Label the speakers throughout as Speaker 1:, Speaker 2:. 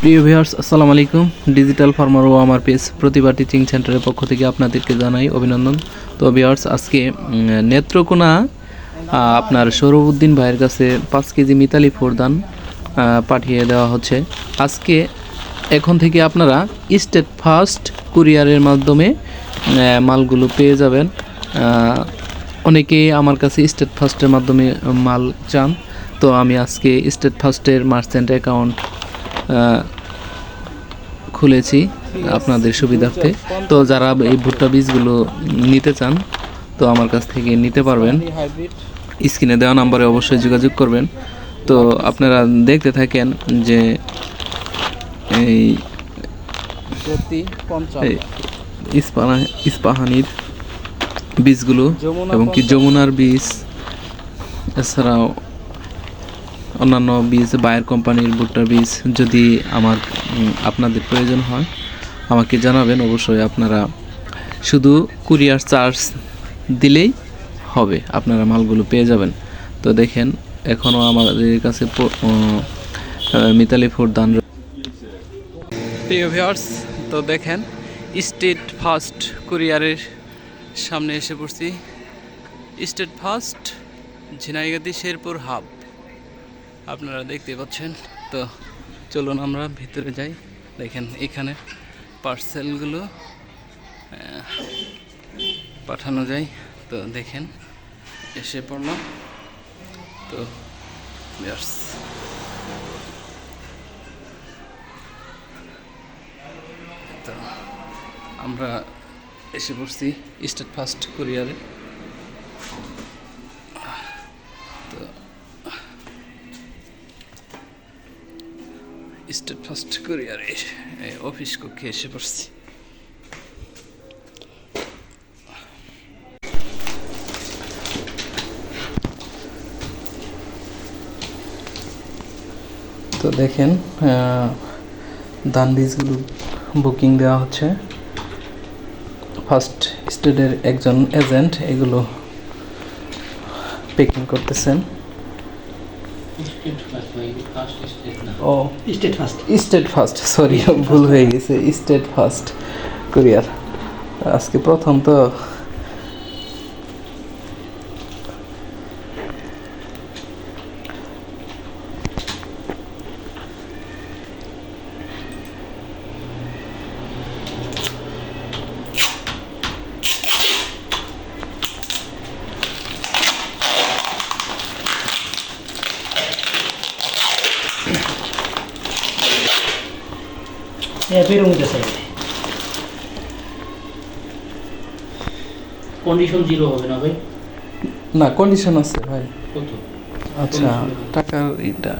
Speaker 1: প্রিয় ভিউয়ার্স আসসালামু আলাইকুম। ডিজিটাল ফার্মার ও আমার পেজ প্রতিভা টিচিং সেন্টারের পক্ষ থেকে আপনাদেরকে জানাই অভিনন্দন। তো ভিউয়ার্স আজকে নেত্রকোনা আপনার সৌরভউদ্দিন ভাইয়ের কাছে পাঁচ কেজি মিতালি ফোরদান পাঠিয়ে দেওয়া হচ্ছে। আজকে এখন থেকে আপনারা স্টেট ফার্স্ট কুরিয়ারের মাধ্যমে মালগুলো পেয়ে যাবেন। আহ, অনেকেই আমার কাছে স্টেট ফার্স্টের মাধ্যমে মাল চান। তো আমি আজকে স্টেট ফার্স্টের মার্চেন্ট অ্যাকাউন্ট খুলেছি আপনাদের সুবিধার্থে। তো যারা এই ভুট্টা বীজগুলো নিতে চান তো আমার কাছ থেকে নিতে পারবেন। স্ক্রিনে দেওয়া নাম্বারে অবশ্যই যোগাযোগ করবেন। তো আপনারা দেখতে থাকেন যে এই ইস্পাহানির বীজগুলো এবং কি যমুনার বীজ এছাড়াও অন্যান্য বীজ, বায়ার কোম্পানির ভুট্টার বীজ যদি আমার আপনাদের প্রয়োজন হয়, আমাকে জানাবেন, অবশ্যই আপনারা শুধু কুরিয়ার চার্জ দিলেই হবে, আপনারা মালগুলো পেয়ে যাবেন। তো দেখেন এখনও আমাদের কাছে মিতালি ফুরদান প্রিয় ভিউয়ার্স, তো দেখেন, স্টেট ফার্স্ট কুরিয়ারের সামনে এসে পড়ছি। State first Jhenaigati Sherpur hub. আপনারা দেখতে পাচ্ছেন। তো চলুন আমরা ভিতরে যাই। দেখেন এখানে পার্সেলগুলো পাঠানো যায়। তো দেখেন, এসে পড়লাম তো তো আমরা এসে পড়ছি স্টেট ফার্স্ট কুরিয়ারে স্টেট ফার্স্ট কুরিয়ারে অফিস কক্ষে এসে পড়ছি। তো দেখেন ধান বুকিং দেওয়া হচ্ছে। ফার্স্ট স্টেটের একজন এজেন্ট এগুলো পেকিং করতেছেন। ও
Speaker 2: স্টেট ফার্স্ট
Speaker 1: সরি ভুল হয়ে গেছে। স্টেট ফার্স্ট কুরিয়ার আজকে প্রথম তো
Speaker 2: স্যার
Speaker 3: কন্ডিশন জিরো হবে না ভাই?
Speaker 1: না কন্ডিশন আছে ভাই।
Speaker 3: কত?
Speaker 1: আচ্ছা টাকার এটা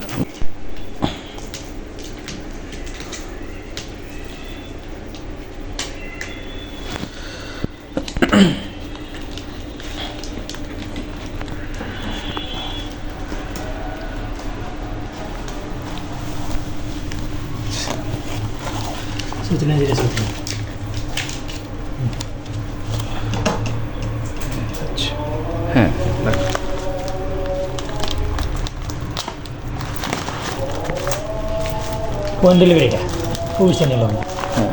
Speaker 2: সূচনা জিরে সূচনা
Speaker 1: হ্যাঁ।
Speaker 2: কোন ডেলিভারিটা অফিসে নিলাম
Speaker 1: হ্যাঁ